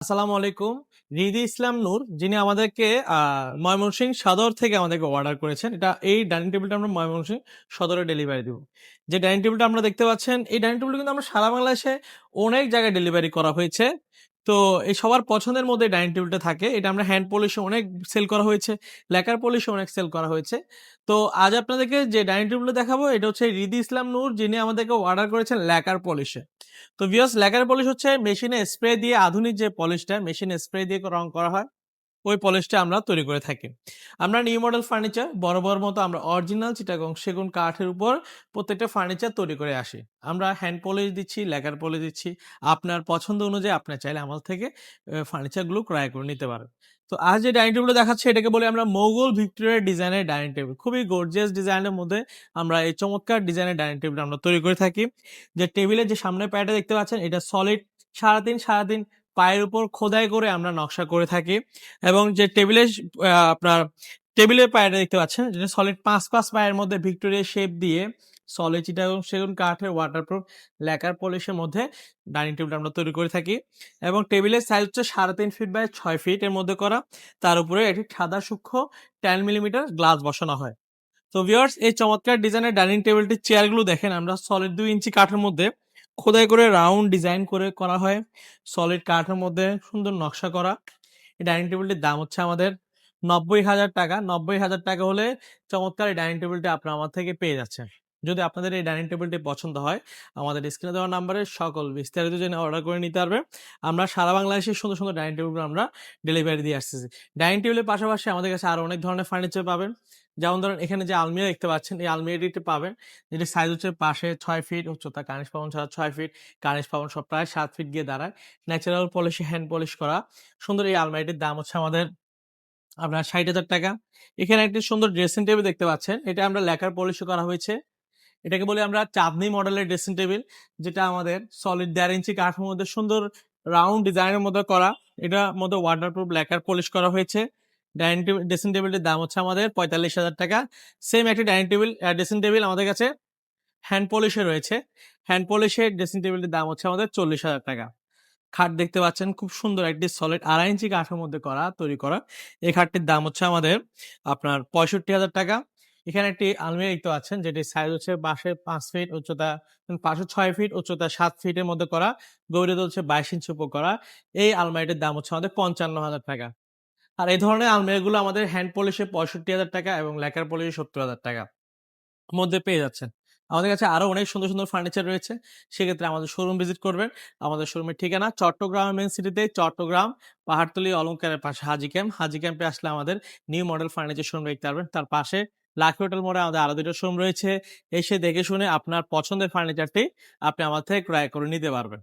আসসালামু আলাইকুম। রিদি ইসলাম নূর যিনি আমাদেরকে আহ, ময়মনসিংহ সদর থেকে আমাদেরকে অর্ডার করেছেন। এটা এই ডাইনিং টেবিলটা আমরা ময়মনসিং সদরে ডেলিভারি দিব। যে ডাইনিং টেবিলটা আমরা দেখতে পাচ্ছেন এই ডাইনিং টেবিল কিন্তু আমরা সারা বাংলাদেশে অনেক জায়গায় ডেলিভারি করা হয়েছে। তো এই সবার পছন্দের মধ্যে ডাইনিং টেবিলটা থাকে। এটা আমরা হ্যান্ড পলিশে অনেক সেল করা হয়েছে, লেকার পলিশে অনেক সেল করা হয়েছে। তো আজ আপনাদেরকে যে ডাইনিং টেবিলটা দেখাবো, এটা হচ্ছে রিদি ইসলাম নূর, যিনি আমাদেরকে অর্ডার করেছেন লেকার পলিশে। তো ভিওস লেকার পলিশ হচ্ছে মেশিনে স্প্রে দিয়ে আধুনিক যে পলিশটা, মেশিনে স্প্রে দিয়ে রং করা হয়। ওই পলিশটা আমরা তৈরি করে থাকি। আমরা নিউ মডেল ফার্নিচার বড় মতো আমরা অরিজিনাল চিটাগং সেগুন কাঠের উপর প্রত্যেকটা ফার্নিচার তৈরি করে আসি। আমরা হ্যান্ড পলিশ দিচ্ছি লেকার পলিশ দিচ্ছি। আপনার পছন্দ অনুযায়ী আপনার চাইলে আমাদের থেকে ফার্নিচারগুলো ক্রয় করে নিতে পারেন। তো আজ যে ডাইনিং টেবিল দেখাচ্ছে, এটাকে বলে আমরা মোগল ভিক্টোরিয়া ডিজাইনের ডাইনিং টেবিল খুবই গর্জিয়াস ডিজাইনের মধ্যে আমরা এই চমৎকার ডিজাইনের ডাইনিং টেবিল আমরা তৈরি করে থাকি। যে টেবিলের যে সামনে পায়াটা দেখতে পাচ্ছেন, এটা সলিড সাড়ে তিন পায়ের উপর খোদাই করে আমরা নকশা করে থাকি এবং যে টেবিলের আপনার টেবিলের পায়াটা দেখতে পাচ্ছেন, যেটা সলিড পাঁচ পাঁচ পায়ের মধ্যে ভিক্টোরিয়া শেপ দিয়ে সলিড চিটা এবং সেগুন কাঠের ওয়াটারপ্রুফ লেকার পলিশের মধ্যে ডাইনিং টেবিল আমরা তৈরি করে থাকি এবং টেবিলের সাইজ হচ্ছে সাড়ে তিন ফিট বাই ছয় ফিট এর মধ্যে করা। তার উপরে একটি সাদা সূক্ষ্ম টেন মিলিমিটার গ্লাস বসানো হয়। তো ভিউয়ার্স এই চমৎকার ডিজাইনের ডাইনিং টেবিলটির চেয়ারগুলো দেখেন, আমরা সলিড দুই ইঞ্চি কাঠের মধ্যে খোদাই করে রাউন্ড ডিজাইন করে করা হয়। সলিড কাঠের মধ্যে সুন্দর নকশা করা। এই ডাইনিং টেবিলটির দাম হচ্ছে আমাদের নব্বই হাজার টাকা। নব্বই হাজার টাকা হলে চমৎকার এই ডাইনিং টেবিলটি আপনার আমার থেকে পেয়ে যাচ্ছেন। যদি আপনাদের এই ডাইনিং টেবিলটি পছন্দ হয়, আমাদের স্ক্রিনে দেওয়া নাম্বারে সকল বিস্তারিত জেনে অর্ডার করে নিতে পারবে। আমরা সারা বাংলাদেশের সুন্দর সুন্দর ডাইনিং টেবিলগুলো আমরা ডেলিভারি দিয়ে আসতেছি। ডাইনিং টেবিলের পাশাপাশি আমাদের কাছে আরও অনেক ধরনের ফার্নিচার পাবেন। যেমন ধরেন এখানে যে আলমিরা দেখতে পাচ্ছেন, এই আলমিরাটি পাবেন যেটি সাইজ হচ্ছে পাশে ছয় ফিট উচ্চতা, কানিশ পাবন ছাড়া ছয় ফিট কানিশ পাবন সব প্রায় সাত ফিট গিয়ে দাঁড়ায়। ন্যাচারাল পলিশি হ্যান্ড পলিশ করা। সুন্দর এই আলমারিটির দাম হচ্ছে আমাদের আপনার ষাট হাজার টাকা। এখানে একটি সুন্দর ড্রেসিং টেবিল দেখতে পাচ্ছেন, এটা আমরা লেখার পলিশ করা হয়েছে। এটাকে বলি আমরা চাঁদনি মডেলের ড্রেসিং টেবিল যেটা আমাদের সলিড দেড় ইঞ্চি কাঠের মধ্যে সুন্দর রাউন্ড ডিজাইনের মধ্যে করা। এটার মধ্যে ওয়াটারপ্রুফ লেকার পলিশ করা হয়েছে। ডাইনিং টেবিল ড্রেসিং টেবিলটির দাম হচ্ছে আমাদের পঁয়তাল্লিশ হাজার টাকা। সেম একটি ডাইনিং টেবিল ড্রেসিং টেবিল আমাদের কাছে হ্যান্ড পলিশে রয়েছে। হ্যান্ড পলিশের ড্রেসিং টেবিলটির দাম হচ্ছে আমাদের চল্লিশ হাজার টাকা। খাট দেখতে পাচ্ছেন, খুব সুন্দর একটি সলিড আড়াই ইঞ্চি কাঠের মধ্যে করা, তৈরি করা। এই খাটটির দাম হচ্ছে আমাদের আপনার পঁয়ষট্টি হাজার টাকা। এখানে একটি আলমিরা দেখতে পাচ্ছেন যেটি সাইজ হচ্ছে পাশে পাঁচ ফিট উচ্চতা পাঁচশো ছয় ফিট উচ্চতা, সাত ফিটের মধ্যে করা, গভীরতা হচ্ছে বাইশ ইঞ্চি উপর করা। এই আলমারিটির দাম হচ্ছে আমাদের পঞ্চান্ন হাজার টাকা। আর এই ধরনের আলমারিগুলো আমাদের হ্যান্ড পলিশে পঁয়ষট্টি হাজার টাকা এবং লেকার পলিশে সত্তর হাজার টাকা মধ্যে পেয়ে যাচ্ছেন। আমাদের কাছে আরও অনেক সুন্দর সুন্দর ফার্নিচার রয়েছে। সেক্ষেত্রে আমাদের শোরুম ভিজিট করবেন। আমাদের শোরুমের ঠিকানা চট্টগ্রাম মেন সিটিতে চট্টগ্রাম, পাহাড়তলি অলঙ্কারের পাশে হাজি ক্যাম্প হাজি ক্যাম্পে আসলে আমাদের নিউ মডেল ফার্নিচার শোরুম দেখতে পারবেন। তার পাশে লাকি হোটেল মোড়ে আমাদের আরও দুটো শোরুম রয়েছে। এসে দেখে শুনে আপনার পছন্দের ফার্নিচারটি আপনি আমার থেকে ক্রয় করে নিতে পারবেন।